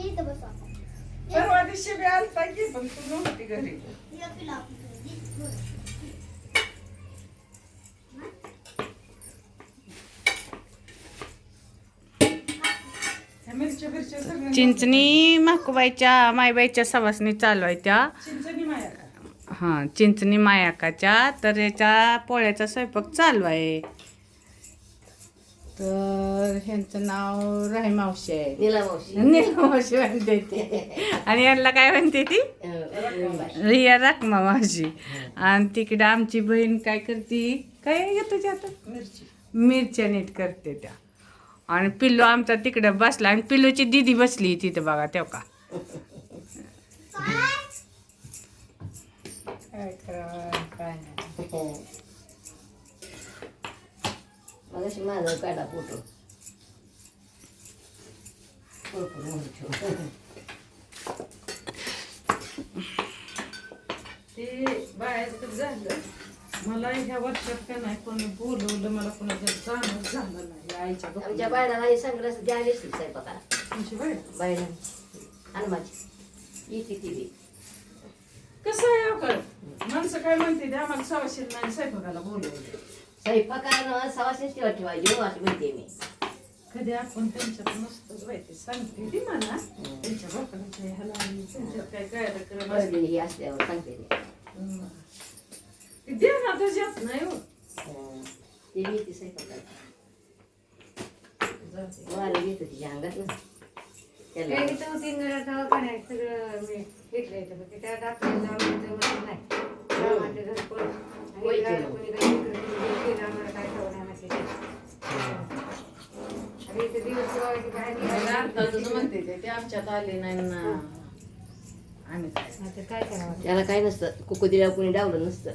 इथं बसू आपण. परवा दिवशी बी आलता की पण तू नव्हती घरी ये पिला आपण. ये. ह्या मिरच्या बिरच्या सगळ्या चिंचणी माकुबाईच्या मायबाईच्या सवासनी चालू आहे त्या चिंचणी माया का हां चिंचणी मायाकाच्या तर याच्या पोळ्याचा स्वयंपाक चालू आहे तर ह्यांचं नाव राही मावशी आहे. नीला मावशी. नीला मावशी म्हणते ती आणि यांना काय म्हणते ती? रिया राखमा मावशी. आणि तिकडे आमची बहीण काय करते? काय येतो आता? मिरची. मिरच्या नीट करते त्या. आणि पिल्लू आमचा तिकडे बसला आणि पिल्लूची दिदी बसली तिथं बघा तेव्हा का? काय करावं, काय नाही. अशी माझा काढा फोटो. ते बाहेर झालं. मला ह्या वर्षात का नाही कोणी बोलवलं मला कोणाचं जाणं झालं नाही. आईच्या आमच्या बायला हे संग्रह द्या आली असतील स्वयंपाकाला. तुमची बाई बायला हनुमाची येते ती बी. कसं आहे? माणसं काय म्हणते ते आम्हाला सवाशील नाही स्वयंपाकाला बोलवलं. स्वयंपाकाला सवाशेच ठेवा ठेवायची हो असं म्हणते मी. कधी आपण त्यांच्यात नसतोच बाई ते सांगते ती मला. त्यांच्या बापाच्या ह्याला आणि त्यांच्यात काय करत बरं ही असल्यावर सांगते मी. ते ध्यानातच येत नाही हो. हं. ते मी ती स्वयंपाकाला जाऊ दे. मला येतं तिच्या अंगात ना त्याला काही तो तीन वेळा दवाखान्यात सगळं मी घेतलं आपल्याला जाऊन जमत नाही. घर आणि. कोणी काही इकडे तिकडे केलं आम्हाला काय कळलं नाही माहिती आणि इथे दिवस गावाची बाहेर मला निघायला आता तुझं म्हणते ते, ते आमच्यात आले नाही ना आम्ही काय त्याला काय नसतं? कुकू दिल्यावर कोणी डावलं नसतं.